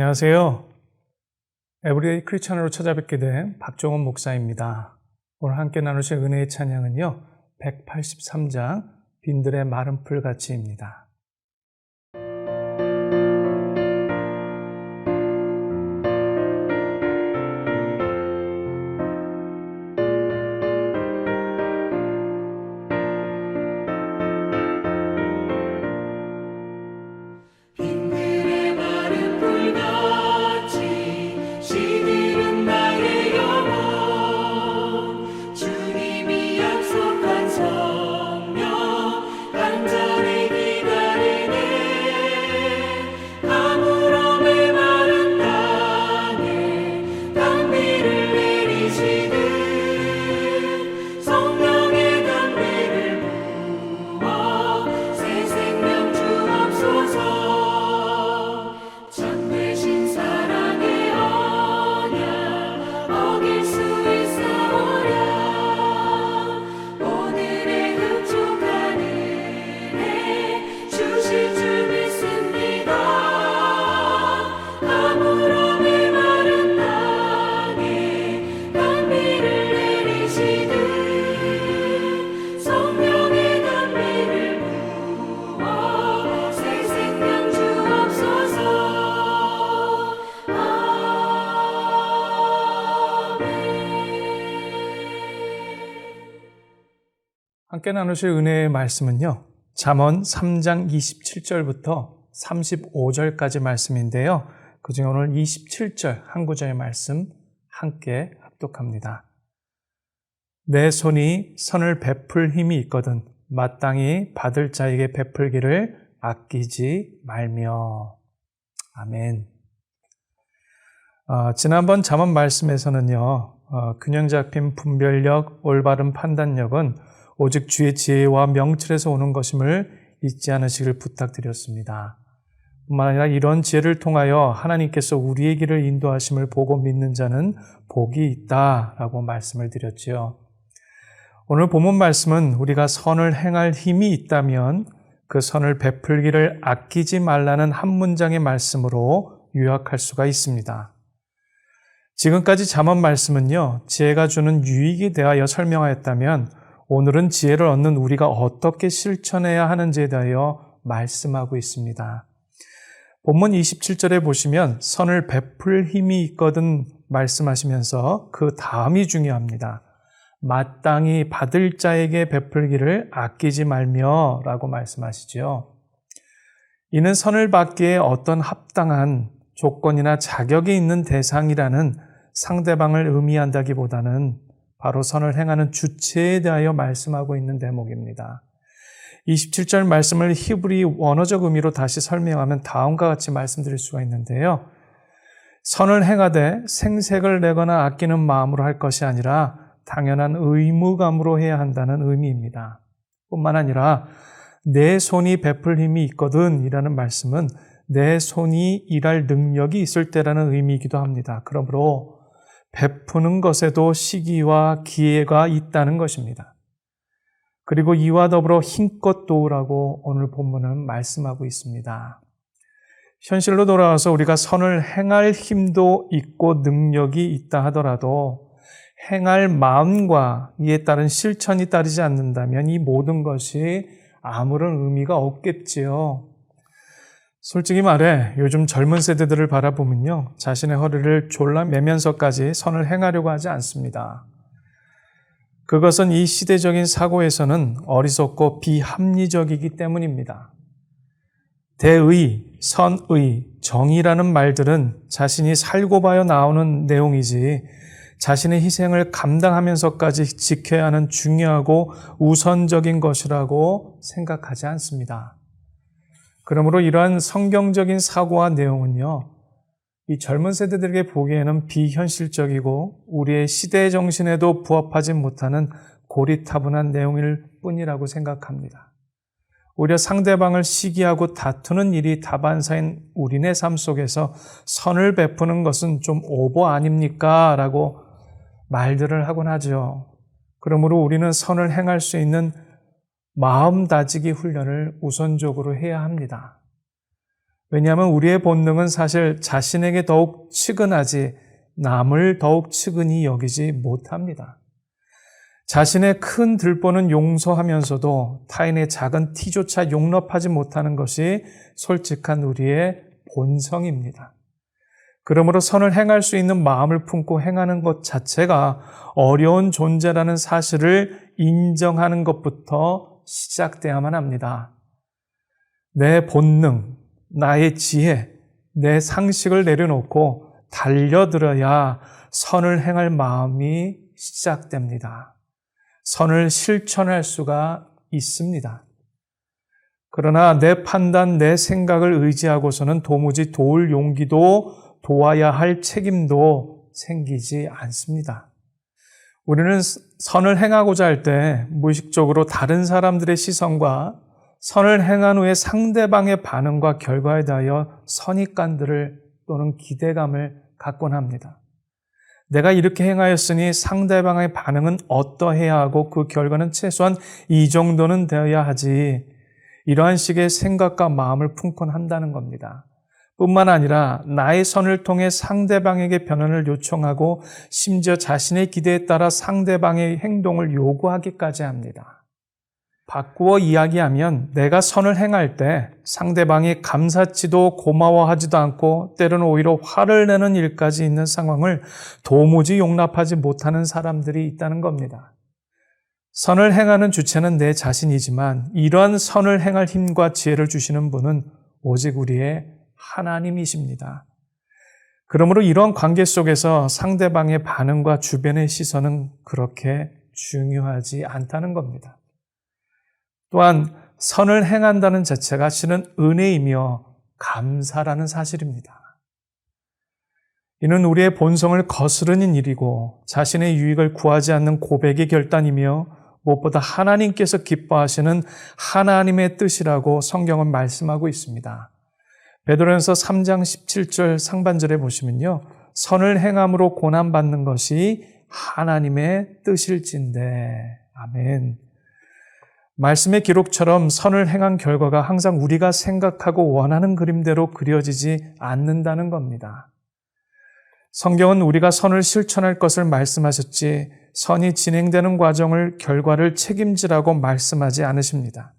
안녕하세요. 에브리데이 크리스천으로 찾아뵙게 된 박종원 목사입니다. 오늘 함께 나누실 은혜의 찬양은요. 183장 빈들의 마른 풀 같이입니다. 함께 나누실 은혜의 말씀은요. 잠언 3장 27절부터 35절까지 말씀인데요. 그중에 오늘 27절 한 구절의 말씀 함께 합독합니다. 내 손이 선을 베풀 힘이 있거든 마땅히 받을 자에게 베풀기를 아끼지 말며 아멘. 어, 지난번 잠언 말씀에서는요, 어, 균형 잡힌 분별력, 올바른 판단력은 오직 주의 지혜와 명철에서 오는 것임을 잊지 않으시길 부탁드렸습니다. 뿐만 아니라 이런 지혜를 통하여 하나님께서 우리의 길을 인도하심을 보고 믿는 자는 복이 있다라고 말씀을 드렸지요. 오늘 본문 말씀은 우리가 선을 행할 힘이 있다면 그 선을 베풀기를 아끼지 말라는 한 문장의 말씀으로 요약할 수가 있습니다. 지금까지 잠언 말씀은요, 지혜가 주는 유익에 대하여 설명하였다면 오늘은 지혜를 얻는 우리가 어떻게 실천해야 하는지에 대하여 말씀하고 있습니다. 본문 27절에 보시면 선을 베풀 힘이 있거든 말씀하시면서 그 다음이 중요합니다. 마땅히 받을 자에게 베풀기를 아끼지 말며 라고 말씀하시죠. 이는 선을 받기에 어떤 합당한 조건이나 자격이 있는 대상이라는 상대방을 의미한다기보다는 바로 선을 행하는 주체에 대하여 말씀하고 있는 대목입니다. 27절 말씀을 히브리 원어적 의미로 다시 설명하면 다음과 같이 말씀드릴 수가 있는데요. 선을 행하되 생색을 내거나 아끼는 마음으로 할 것이 아니라 당연한 의무감으로 해야 한다는 의미입니다. 뿐만 아니라 내 손이 베풀 힘이 있거든 이라는 말씀은 내 손이 일할 능력이 있을 때라는 의미이기도 합니다. 그러므로 베푸는 것에도 시기와 기회가 있다는 것입니다. 그리고 이와 더불어 힘껏 도우라고 오늘 본문은 말씀하고 있습니다. 현실로 돌아와서 우리가 선을 행할 힘도 있고 능력이 있다 하더라도 행할 마음과 이에 따른 실천이 따르지 않는다면 이 모든 것이 아무런 의미가 없겠지요. 솔직히 말해 요즘 젊은 세대들을 바라보면요. 자신의 허리를 졸라매면서까지 선을 행하려고 하지 않습니다. 그것은 이 시대적인 사고에서는 어리석고 비합리적이기 때문입니다. 대의, 선의, 정의라는 말들은 자신이 살고 봐야 나오는 내용이지 자신의 희생을 감당하면서까지 지켜야 하는 중요하고 우선적인 것이라고 생각하지 않습니다. 그러므로 이러한 성경적인 사고와 내용은요, 이 젊은 세대들에게 보기에는 비현실적이고 우리의 시대 정신에도 부합하지 못하는 고리타분한 내용일 뿐이라고 생각합니다. 오히려 상대방을 시기하고 다투는 일이 다반사인 우리네 삶 속에서 선을 베푸는 것은 좀 오버 아닙니까? 라고 말들을 하곤 하죠. 그러므로 우리는 선을 행할 수 있는 마음 다지기 훈련을 우선적으로 해야 합니다. 왜냐하면 우리의 본능은 사실 자신에게 더욱 측은하지 남을 더욱 측은히 여기지 못합니다. 자신의 큰 들보는 용서하면서도 타인의 작은 티조차 용납하지 못하는 것이 솔직한 우리의 본성입니다. 그러므로 선을 행할 수 있는 마음을 품고 행하는 것 자체가 어려운 존재라는 사실을 인정하는 것부터 시작돼야만 합니다. 내 본능, 나의 지혜, 내 상식을 내려놓고 달려들어야 선을 행할 마음이 시작됩니다. 선을 실천할 수가 있습니다. 그러나 내 판단, 내 생각을 의지하고서는 도무지 도울 용기도 도와야 할 책임도 생기지 않습니다. 우리는 선을 행하고자 할 때 무의식적으로 다른 사람들의 시선과 선을 행한 후에 상대방의 반응과 결과에 대하여 선입관들을 또는 기대감을 갖곤 합니다. 내가 이렇게 행하였으니 상대방의 반응은 어떠해야 하고 그 결과는 최소한 이 정도는 되어야 하지. 이러한 식의 생각과 마음을 품곤 한다는 겁니다. 뿐만 아니라 나의 선을 통해 상대방에게 변화를 요청하고 심지어 자신의 기대에 따라 상대방의 행동을 요구하기까지 합니다. 바꾸어 이야기하면 내가 선을 행할 때 상대방이 감사치도 고마워하지도 않고 때로는 오히려 화를 내는 일까지 있는 상황을 도무지 용납하지 못하는 사람들이 있다는 겁니다. 선을 행하는 주체는 내 자신이지만 이러한 선을 행할 힘과 지혜를 주시는 분은 오직 우리의 하나님이십니다. 그러므로 이런 관계 속에서 상대방의 반응과 주변의 시선은 그렇게 중요하지 않다는 겁니다. 또한 선을 행한다는 자체가 실은 은혜이며 감사라는 사실입니다. 이는 우리의 본성을 거스르는 일이고 자신의 유익을 구하지 않는 고백의 결단이며 무엇보다 하나님께서 기뻐하시는 하나님의 뜻이라고 성경은 말씀하고 있습니다. 베드로전서 3장 17절 상반절에 보시면요. 선을 행함으로 고난 받는 것이 하나님의 뜻일진데. 아멘. 말씀의 기록처럼 선을 행한 결과가 항상 우리가 생각하고 원하는 그림대로 그려지지 않는다는 겁니다. 성경은 우리가 선을 실천할 것을 말씀하셨지 선이 진행되는 과정을 결과를 책임지라고 말씀하지 않으십니다.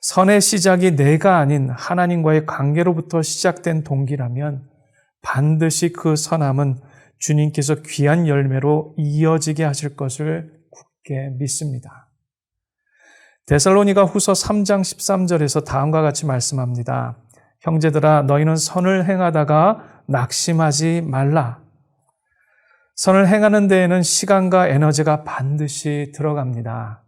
선의 시작이 내가 아닌 하나님과의 관계로부터 시작된 동기라면 반드시 그 선함은 주님께서 귀한 열매로 이어지게 하실 것을 굳게 믿습니다. 데살로니가 후서 3장 13절에서 다음과 같이 말씀합니다. 형제들아 너희는 선을 행하다가 낙심하지 말라. 선을 행하는 데에는 시간과 에너지가 반드시 들어갑니다.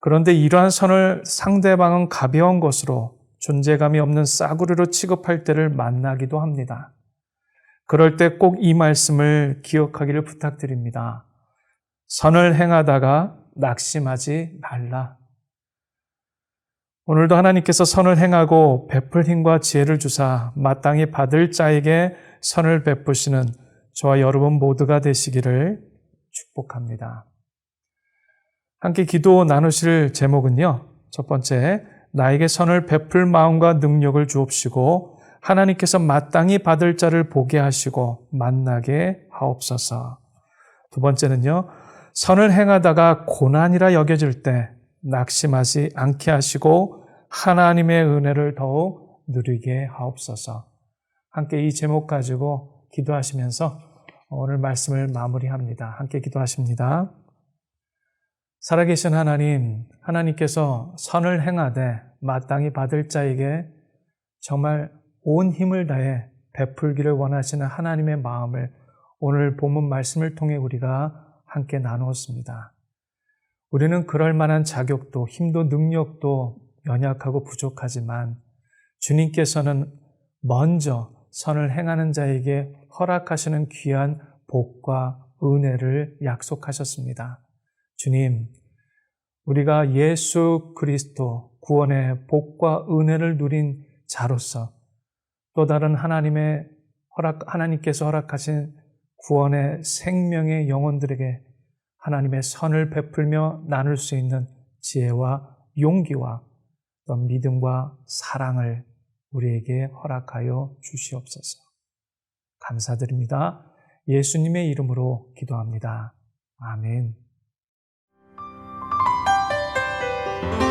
그런데 이러한 선을 상대방은 가벼운 것으로 존재감이 없는 싸구려로 취급할 때를 만나기도 합니다. 그럴 때 꼭 이 말씀을 기억하기를 부탁드립니다. 선을 행하다가 낙심하지 말라. 오늘도 하나님께서 선을 행하고 베풀 힘과 지혜를 주사 마땅히 받을 자에게 선을 베푸시는 저와 여러분 모두가 되시기를 축복합니다. 함께 기도 나누실 제목은요. 첫 번째, 나에게 선을 베풀 마음과 능력을 주옵시고 하나님께서 마땅히 받을 자를 보게 하시고 만나게 하옵소서. 두 번째는요. 선을 행하다가 고난이라 여겨질 때 낙심하지 않게 하시고 하나님의 은혜를 더욱 누리게 하옵소서. 함께 이 제목 가지고 기도하시면서 오늘 말씀을 마무리합니다. 함께 기도하십니다. 살아계신 하나님, 하나님께서 선을 행하되 마땅히 받을 자에게 정말 온 힘을 다해 베풀기를 원하시는 하나님의 마음을 오늘 본문 말씀을 통해 우리가 함께 나누었습니다. 우리는 그럴 만한 자격도 힘도 능력도 연약하고 부족하지만 주님께서는 먼저 선을 행하는 자에게 허락하시는 귀한 복과 은혜를 약속하셨습니다. 주님, 우리가 예수 그리스도 구원의 복과 은혜를 누린 자로서 또 다른 하나님의 허락, 하나님께서 허락하신 구원의 생명의 영혼들에게 하나님의 선을 베풀며 나눌 수 있는 지혜와 용기와 또 믿음과 사랑을 우리에게 허락하여 주시옵소서. 감사드립니다. 예수님의 이름으로 기도합니다. 아멘. Thank you.